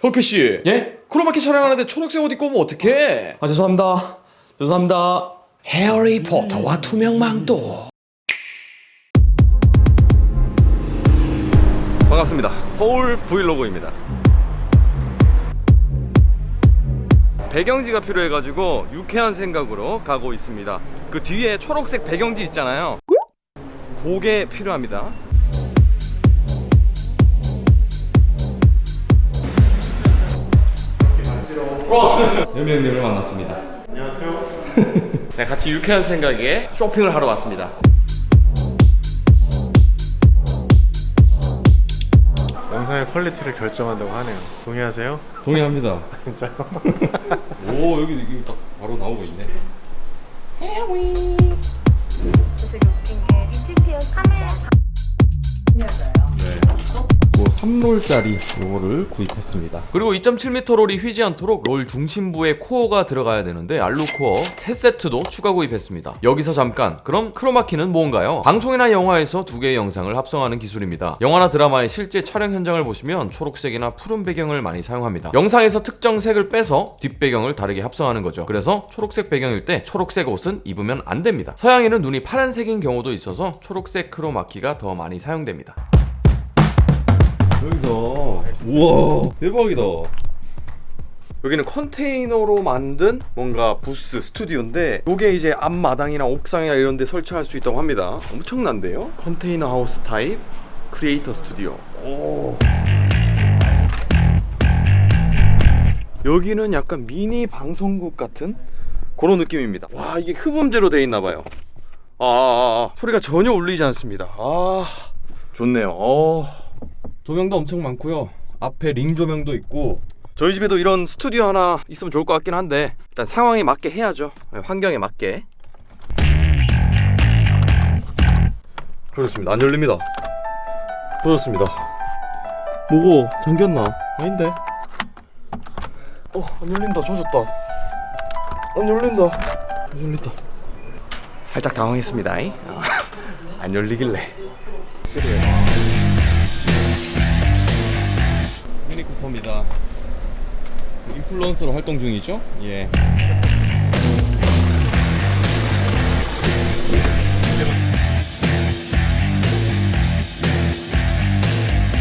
혁희 씨. 예? 크로마키 촬영하는데 초록색 옷 입고 오면 어떡해? 아 죄송합니다. 죄송합니다. 해리포터와 투명망토. 반갑습니다. 서울 브이로그입니다. 배경지가 필요해가지고 유쾌한 생각으로 가고 있습니다. 그 뒤에 초록색 배경지 있잖아요. 그게 필요합니다. 연명님을 만났습니다. 안녕하세요. 네, 같이 유쾌한 생각에 쇼핑을 하러 왔습니다. 영상의 퀄리티를 결정한다고 하네요. 동의하세요? 동의합니다. 진짜요? 오 여기 여기 딱 바로 나오고 있네. 되게 웃긴 게 인테리어 카메라 뭐 3롤짜리 요거를 구입했습니다. 그리고 2.7m 롤이 휘지 않도록 롤 중심부에 코어가 들어가야 되는데 알루 코어 3세트도 추가 구입했습니다. 여기서 잠깐 그럼 크로마키는 뭔가요? 방송이나 영화에서 두 개의 영상을 합성하는 기술입니다. 영화나 드라마의 실제 촬영 현장을 보시면 초록색이나 푸른 배경을 많이 사용합니다. 영상에서 특정 색을 빼서 뒷배경을 다르게 합성하는 거죠. 그래서 초록색 배경일 때 초록색 옷은 입으면 안 됩니다. 서양인은 눈이 파란색인 경우도 있어서 초록색 크로마키가 더 많이 사용됩니다. 여기서 우와 대박이다 여기는 컨테이너로 만든 뭔가 부스 스튜디오인데 이게 이제 앞마당이나 옥상이나 이런 데 설치할 수 있다고 합니다 엄청난데요? 컨테이너 하우스 타입 크리에이터 스튜디오 오. 여기는 약간 미니 방송국 같은 그런 느낌입니다 와 이게 흡음재로 돼 있나 봐요 아, 아, 아. 소리가 전혀 울리지 않습니다 아 좋네요 어. 조명도 엄청 많고요. 앞에 링 조명도 있고. 저희 집에도 이런 스튜디오 하나 있으면 좋을 것 같긴 한데 일단 상황에 맞게 해야죠. 네, 환경에 맞게. 조졌습니다. 안 열립니다. 조졌습니다. 뭐고 잠겼나? 아닌데. 어, 안 열린다. 조졌다. 안 열린다. 안 열린다. 살짝 당황했습니다. 어, 안 열리길래. 미니 쿠퍼입니다. 인플루언서로 활동 중이죠? 예.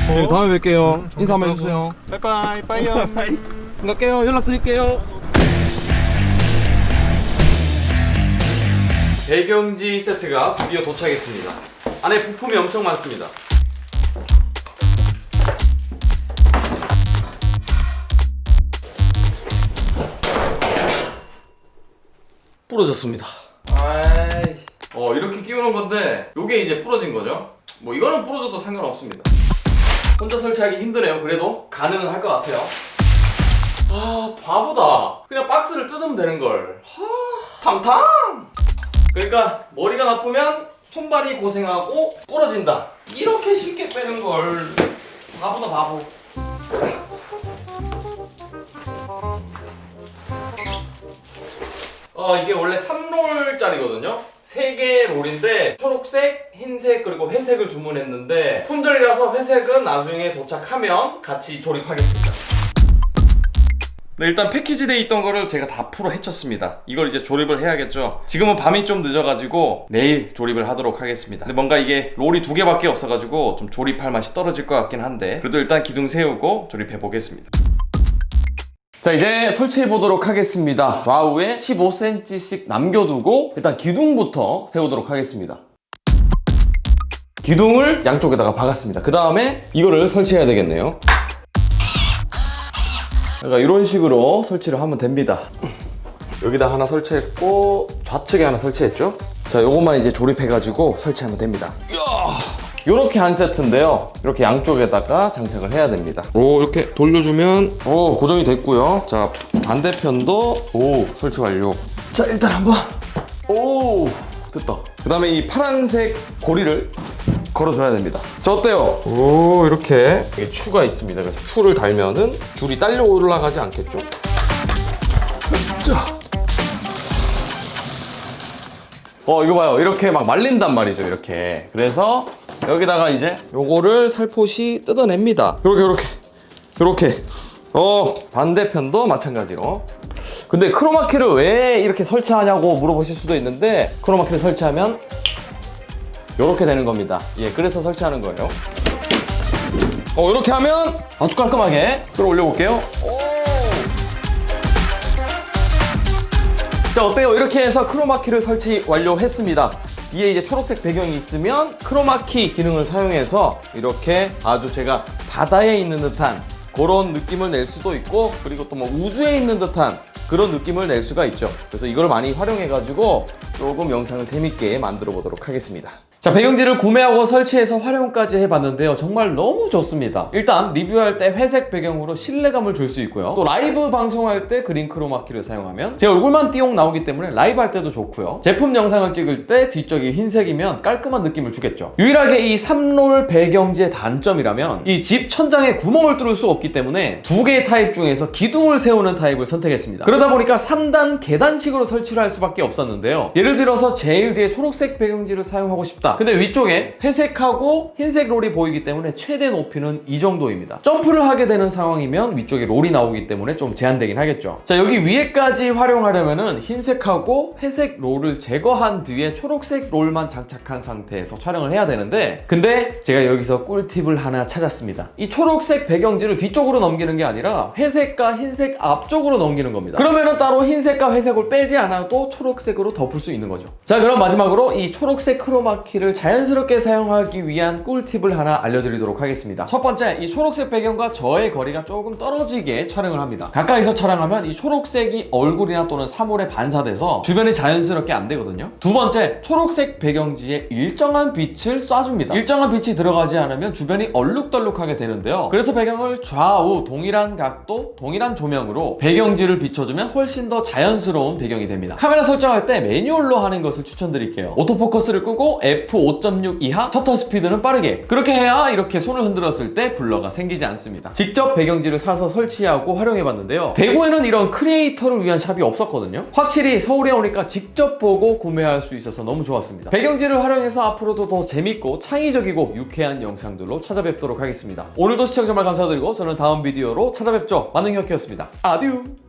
네, 다음에 뵐게요. 인사 한번 해주세요. 바이바이 빠이염 갈게요. 연락드릴게요. 배경지 세트가 드디어 도착했습니다. 안에 부품이 엄청 많습니다. 부러졌습니다. 아이. 어 이렇게 끼우는 건데 요게 이제 부러진 거죠. 뭐 이거는 부러져도 상관없습니다. 혼자 설치하기 힘드네요. 그래도 가능은 할 것 같아요. 아 바보다. 그냥 박스를 뜯으면 되는 걸. 하 탕탕. 그러니까 머리가 나쁘면 손발이 고생하고 부러진다. 이렇게 쉽게 빼는 걸. 바보다 바보. 어 이게 원래 3롤짜리거든요. 3개 롤인데 초록색, 흰색 그리고 회색을 주문했는데 품절이라서 회색은 나중에 도착하면 같이 조립하겠습니다. 네, 일단 패키지돼 있던 거를 제가 다 풀어 헤쳤습니다. 이걸 이제 조립을 해야겠죠. 지금은 밤이 좀 늦어가지고 내일 조립을 하도록 하겠습니다. 근데 뭔가 이게 롤이 두 개밖에 없어가지고 좀 조립할 맛이 떨어질 것 같긴 한데 그래도 일단 기둥 세우고 조립해 보겠습니다. 자 이제 설치해 보도록 하겠습니다. 좌우에 15cm씩 남겨두고 일단 기둥부터 세우도록 하겠습니다. 기둥을 양쪽에다가 박았습니다. 그 다음에 이거를 설치해야 되겠네요. 그러니까 이런 식으로 설치를 하면 됩니다. 여기다 하나 설치했고 좌측에 하나 설치했죠? 자 요것만 이제 조립해가지고 설치하면 됩니다. 이 렇게 한 세트인데요. 이렇게 양쪽에다가 장착을 해야 됩니다. 오 이렇게 돌려주면 오 고정이 됐고요. 자 반대편도 오 설치 완료. 자 일단 한번 오 됐다. 그 다음에 이 파란색 고리를 걸어줘야 됩니다. 자 어때요? 오 이렇게 이게 추가 있습니다. 그래서 추를 달면은 줄이 딸려 올라가지 않겠죠? 자. 어 이거 봐요. 이렇게 막 말린단 말이죠 이렇게. 그래서 여기다가 이제 요거를 살포시 뜯어냅니다. 요렇게 요렇게. 요렇게. 어 반대편도 마찬가지로. 근데 크로마키를 왜 이렇게 설치하냐고 물어보실 수도 있는데 크로마키를 설치하면 이렇게 되는 겁니다. 예 그래서 설치하는 거예요. 어 이렇게 하면 아주 깔끔하게 끌어올려 볼게요 자 어때요? 이렇게 해서 크로마키를 설치 완료했습니다. 뒤에 이제 초록색 배경이 있으면 크로마키 기능을 사용해서 이렇게 아주 제가 바다에 있는 듯한 그런 느낌을 낼 수도 있고 그리고 또 뭐 우주에 있는 듯한 그런 느낌을 낼 수가 있죠. 그래서 이걸 많이 활용해 가지고 조금 영상을 재밌게 만들어 보도록 하겠습니다 자 배경지를 구매하고 설치해서 활용까지 해봤는데요. 정말 너무 좋습니다. 일단 리뷰할 때 회색 배경으로 신뢰감을 줄 수 있고요. 또 라이브 방송할 때 그린 크로마키를 사용하면 제 얼굴만 띠용 나오기 때문에 라이브 할 때도 좋고요. 제품 영상을 찍을 때 뒤쪽이 흰색이면 깔끔한 느낌을 주겠죠. 유일하게 이 3롤 배경지의 단점이라면 이 집 천장에 구멍을 뚫을 수 없기 때문에 두 개의 타입 중에서 기둥을 세우는 타입을 선택했습니다. 그러다 보니까 3단 계단식으로 설치를 할 수밖에 없었는데요. 예를 들어서 제일 뒤에 초록색 배경지를 사용하고 싶다 근데 위쪽에 회색하고 흰색 롤이 보이기 때문에 최대 높이는 이 정도입니다. 점프를 하게 되는 상황이면 위쪽에 롤이 나오기 때문에 좀 제한되긴 하겠죠. 자 여기 위에까지 활용하려면 은 흰색하고 회색 롤을 제거한 뒤에 초록색 롤만 장착한 상태에서 촬영을 해야 되는데 근데 제가 여기서 꿀팁을 하나 찾았습니다. 이 초록색 배경지를 뒤쪽으로 넘기는 게 아니라 회색과 흰색 앞쪽으로 넘기는 겁니다. 그러면은 따로 흰색과 회색을 빼지 않아도 초록색으로 덮을 수 있는 거죠. 자 그럼 마지막으로 이 초록색 크로마키 를 자연스럽게 사용하기 위한 꿀팁을 하나 알려드리도록 하겠습니다. 첫 번째 이 초록색 배경과 저의 거리가 조금 떨어지게 촬영을 합니다. 가까이서 촬영하면 이 초록색이 얼굴이나 또는 사물에 반사돼서 주변에 자연스럽게 안 되거든요. 두 번째 초록색 배경지에 일정한 빛을 쏴줍니다. 일정한 빛이 들어가지 않으면 주변이 얼룩덜룩하게 되는데요. 그래서 배경을 좌우 동일한 각도 동일한 조명으로 배경지를 비춰주면 훨씬 더 자연스러운 배경이 됩니다. 카메라 설정할 때 매뉴얼로 하는 것을 추천드릴게요. 오토포커스를 끄고 f5.6 이하 셔터 스피드는 빠르게 그렇게 해야 이렇게 손을 흔들었을 때 블러가 생기지 않습니다. 직접 배경지를 사서 설치하고 활용해봤는데요. 대구에는 이런 크리에이터를 위한 샵이 없었거든요. 확실히 서울에 오니까 직접 보고 구매할 수 있어서 너무 좋았습니다. 배경지를 활용해서 앞으로도 더 재밌고 창의적이고 유쾌한 영상들로 찾아뵙도록 하겠습니다. 오늘도 시청 정말 감사드리고 저는 다음 비디오로 찾아뵙죠. 만능혁이었습니다. 아듀